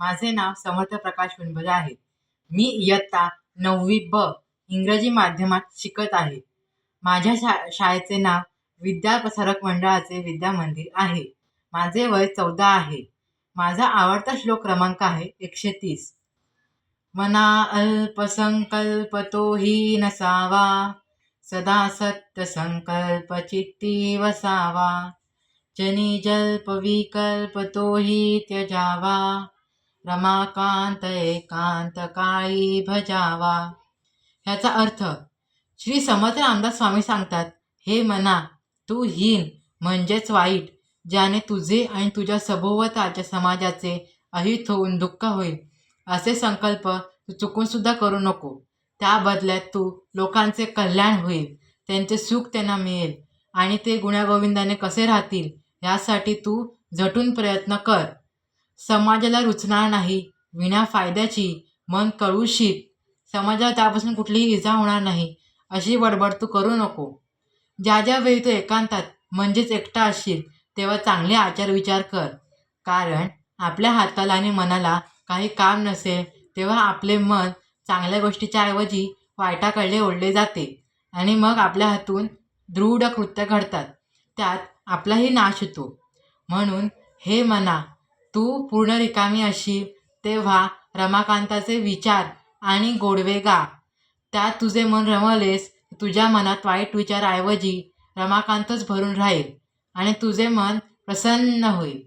माझे नाव समर्थ प्रकाश हुंबरे आहे. मी इयत्ता नववी ब इंग्रजी माध्यमात शिकत आहे. माझ्या शा शाळेचे नाव विद्या प्रसारक मंडळाचे विद्या मंदिर आहे. माझे वय चौदा आहे. माझा आवडता श्लोक क्रमांक आहे एकशे तीस. मना अल्पसंकल्प तोही नसावा सदा सत्य संकल्प चित्ती वसावा जनी जल्प विकल्प तोही त्यजावा रमाकांत एकांत काळी भजावा. ह्याचा अर्थ श्री समर्थ रामदास स्वामी सांगतात हे मना तू हीन म्हणजेच वाईट ज्याने तुझे आणि तुझ्या सभोवताच्या समाजाचे अहित होऊन दुःख होईल असे संकल्प तू चुकूनसुद्धा करू नको. त्या बदल्यात तू लोकांचे कल्याण होईल त्यांचे सुख त्यांना मिळेल आणि ते गुण्यागोविंदाने कसे राहतील यासाठी तू झटून प्रयत्न कर. समाजाला रुचणार नाही विना फायद्याची मन कळू शिक समाजाला त्यापासून कुठलीही इजा होणार नाही अशी बडबड तू करू नको. ज्या ज्या वेळी तू एकांतात म्हणजेच एकटा असशील तेव्हा चांगले आचार विचार कर. कारण आपल्या हाताला आणि मनाला काही काम नसेल तेव्हा आपले मन चांगल्या गोष्टीच्या ऐवजी वाईटाकडले ओढले जाते आणि मग आपल्या हातून दृढ कृत्य घडतात. त्यात आपलाही नाश होतो. म्हणून हे मना तू पूर्ण रिकामी असशील तेव्हा रमाकांताचे विचार आणि गोडवे गा. त्यात तुझे मन रमवलेस तुझ्या मनात वाईट विचाराऐवजी रमाकांतच भरून राहील आणि तुझे मन प्रसन्न होईल.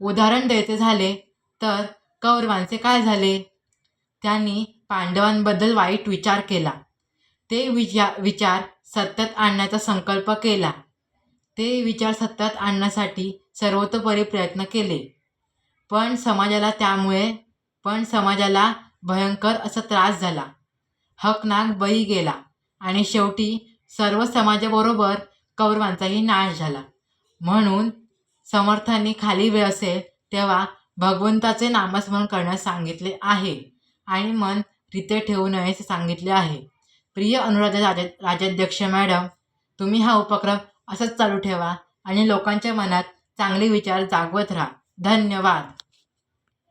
उदाहरण द्यायचे झाले तर कौरवांचे काय झाले? त्यांनी पांडवांबद्दल वाईट विचार केला. ते विचार विचार सत्यात आणण्याचा संकल्प केला. ते विचार सत्यात आणण्यासाठी सर्वतोपरी प्रयत्न केले. पण समाजाला त्यामुळे पण समाजाला भयंकर असा त्रास झाला. हकनाक बळी गेला आणि शेवटी सर्व समाजाबरोबर कौरवांचाही नाश झाला. म्हणून समर्थांनी खाली वेळ असेल तेव्हा भगवंताचे नामस्मरण करण्यास सांगितले आहे आणि मन रिते ठेवू नये असे सांगितले आहे. प्रिय अनुराधा राजा राजाध्यक्ष मॅडम तुम्ही हा उपक्रम असंच चालू ठेवा आणि लोकांच्या मनात चांगले विचार जागवत राहा. धन्यवाद.